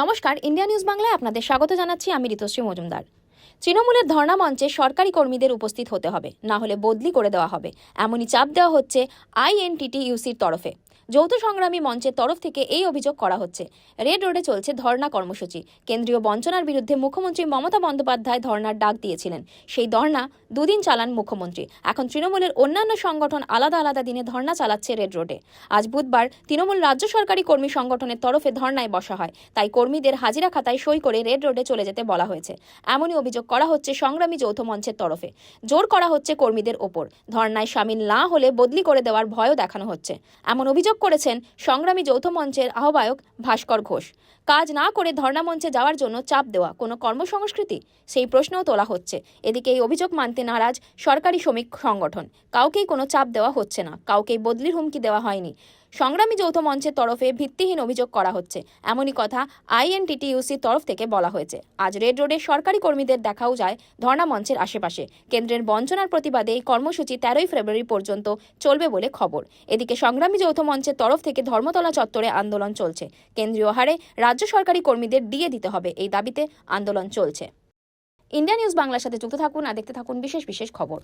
নমস্কার, India news বাংলায় আপনাদের স্বাগত জানাচ্ছি আমি ঋতুশ্রী মজুমদার। তৃণমূলের ধর্ণা মঞ্চে সরকারি কর্মীদের উপস্থিত হতে হবে, না হলে বদলি করে দেওয়া হবে। এমনই চাপ দেওয়া হচ্ছে আইএনটিটি ইউসির তরফে। যৌথ সংগ্রামী মঞ্চের তরফ থেকে এই অভিযোগ করা হচ্ছে। রেড রোডে চলছে ধর্ণা কর্মসূচি। কেন্দ্রীয় বঞ্চনার বিরুদ্ধে মুখ্যমন্ত্রী মমতা বন্দ্যোপাধ্যায় ধর্নার ডাক দিয়েছিলেন। সেই ধর্ণা দুদিন চালান মুখ্যমন্ত্রী। এখন তৃণমূলের অন্যান্য সংগঠন আলাদা আলাদা দিনে ধর্ণা চালাচ্ছে রেড রোডে। আজ বুধবার তৃণমূল রাজ্য সরকারি কর্মী সংগঠনের তরফে ধর্নায় বসা হয়। তাই কর্মীদের হাজিরা খাতায় সই করে রেড রোডে চলে যেতে বলা হয়েছে। এমনই অভিযোগ করা হচ্ছে সংগ্রামী যৌথ মঞ্চের তরফে। জোর করা হচ্ছে কর্মীদের ওপর। ধর্নায় সামিল না হলে বদলি করে দেওয়ার ভয়ও দেখানো হচ্ছে। এমন অভিযোগ করেছেন সংগ্রামী যৌথ মঞ্চের আহ্বায়ক ভাস্কর ঘোষ। কাজ না করে ধর্ণা মঞ্চে যাওয়ার জন্য চাপ দেওয়া কোনো কর্মসংস্কৃতি? সেই প্রশ্নও তোলা হচ্ছে। এদিকে এই অভিযোগ মানতে নারাজ সরকারি শ্রমিক সংগঠন। কাউকেই কোনো চাপ দেওয়া হচ্ছে না। কাউকেই বদলির হুমকি দেওয়া হয়নি। সংগ্রামী যৌথ মঞ্চের তরফে ভিত্তিহীন অভিযোগ করা হচ্ছে। এমনই কথা আইএনটিটিইউসির তরফ থেকে বলা হয়েছে। আজ রেড রোডে সরকারি কর্মীদের দেখাও যায় ধর্ণা মঞ্চের আশেপাশে। কেন্দ্রের বঞ্চনার প্রতিবাদে এই কর্মসূচি তেরোই ফেব্রুয়ারি পর্যন্ত চলবে বলে খবর। এদিকে সংগ্রামী যৌথ মঞ্চের তরফ থেকে ধর্মতলা চত্বরে আন্দোলন চলছে। কেন্দ্রীয় হারে রাজ্য সরকারি কর্মীদের দিয়ে দিতে হবে এই দাবিতে আন্দোলন চলছে। ইন্ডিয়া নিউজ বাংলার সাথে যুক্ত থাকুন আর দেখতে থাকুন বিশেষ বিশেষ খবর।